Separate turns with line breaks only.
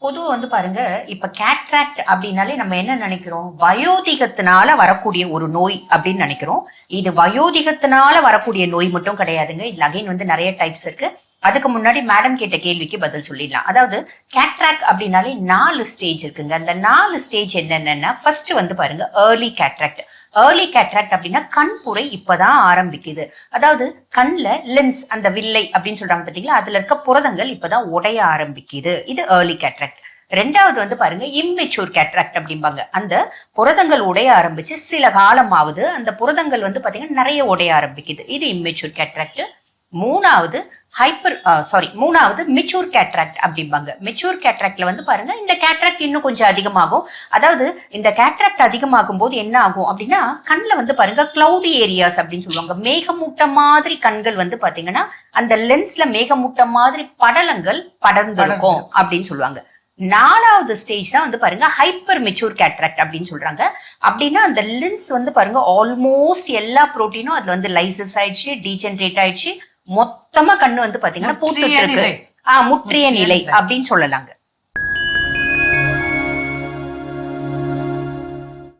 பொதுவா வந்து பாருங்க இப்ப கேட்ராக்ட் அப்படின்னாலே நம்ம என்ன நினைக்கிறோம்? வயோதிகத்தினால வரக்கூடிய ஒரு நோய் அப்படின்னு நினைக்கிறோம். இது வயோதிகத்தினால வரக்கூடிய நோய் மட்டும் கிடையாதுங்க. இதுல அகைன் வந்து நிறைய டைப்ஸ் இருக்கு. அதுக்கு முன்னாடி மேடம் கேட்ட கேள்விக்கு பதில் சொல்லிடலாம். அதாவது கேட்ராக்ட் அப்படின்னாலே நாலு ஸ்டேஜ் இருக்குங்க. அந்த நாலு ஸ்டேஜ் என்னென்னன்னா ஃபர்ஸ்ட் வந்து பாருங்க ஏர்லி கேட்ராக்ட் ஏர்லி கேட்ராக்ட் அப்படின்னா கண்புரை இப்பதான் ஆரம்பிக்குது. அதாவது கண்ணில் லென்ஸ் அந்த வில்லை அப்படின்னு சொல்றாங்க பாத்தீங்களா? அதுல இருக்க புரதங்கள் இப்பதான் உடைய ஆரம்பிக்குது. இது ஏர்லி கேட்ராக்ட் ரெண்டாவது வந்து பாருங்க இம்மெச்சூர் கேட்ராக்ட் அப்படிம்பாங்க. அந்த புரதங்கள் உடைய ஆரம்பிச்சு சில காலம் ஆகுது அந்த புரதங்கள் வந்து பாத்தீங்கன்னா நிறைய உடைய ஆரம்பிக்குது. இது இம்மெச்சூர் கேட்ராக்ட் மூணாவது ஹைப்பர் சாரி மூணாவது மெச்சூர் கேட்ராக்ட் அப்படிம்பாங்க. மெச்சூர் கேட்ராக்ட்ல வந்து பாருங்க இந்த கேட்ராக்ட் இன்னும் கொஞ்சம் அதிகமாகும். அதாவது இந்த கேட்ராக்ட் அதிகமாகும் போது என்ன ஆகும் அப்படின்னா கண்ணில் வந்து பாருங்க கிளவுடி ஏரியாஸ் அப்படின்னு சொல்லுவாங்க. மேகமூட்டம் மாதிரி கண்கள் வந்து பாத்தீங்கன்னா அந்த லென்ஸ்ல மேகமூட்டம் மாதிரி படலங்கள் படர்ந்திருக்கும் அப்படின்னு சொல்லுவாங்க. நாலாவது ஸ்டேஜ் தான் வந்து பாருங்க ஹைப்பர் மெச்சூர் கேட்ராக்ட் அப்படின்னு சொல்றாங்க. அப்படின்னா அந்த லென்ஸ் வந்து பாருங்க ஆல்மோஸ்ட் எல்லா புரோட்டீனும் அதுல வந்து லைசஸ் ஆயிடுச்சு டீஜென்ரேட் ஆயிடுச்சு. மொத்தமா கண்ணு வந்து பாத்தீங்கன்னா பூத்துட்டு இருக்கு. ஆஹ் முற்றிய
நிலை.
அப்படின்னு சொல்லலாங்க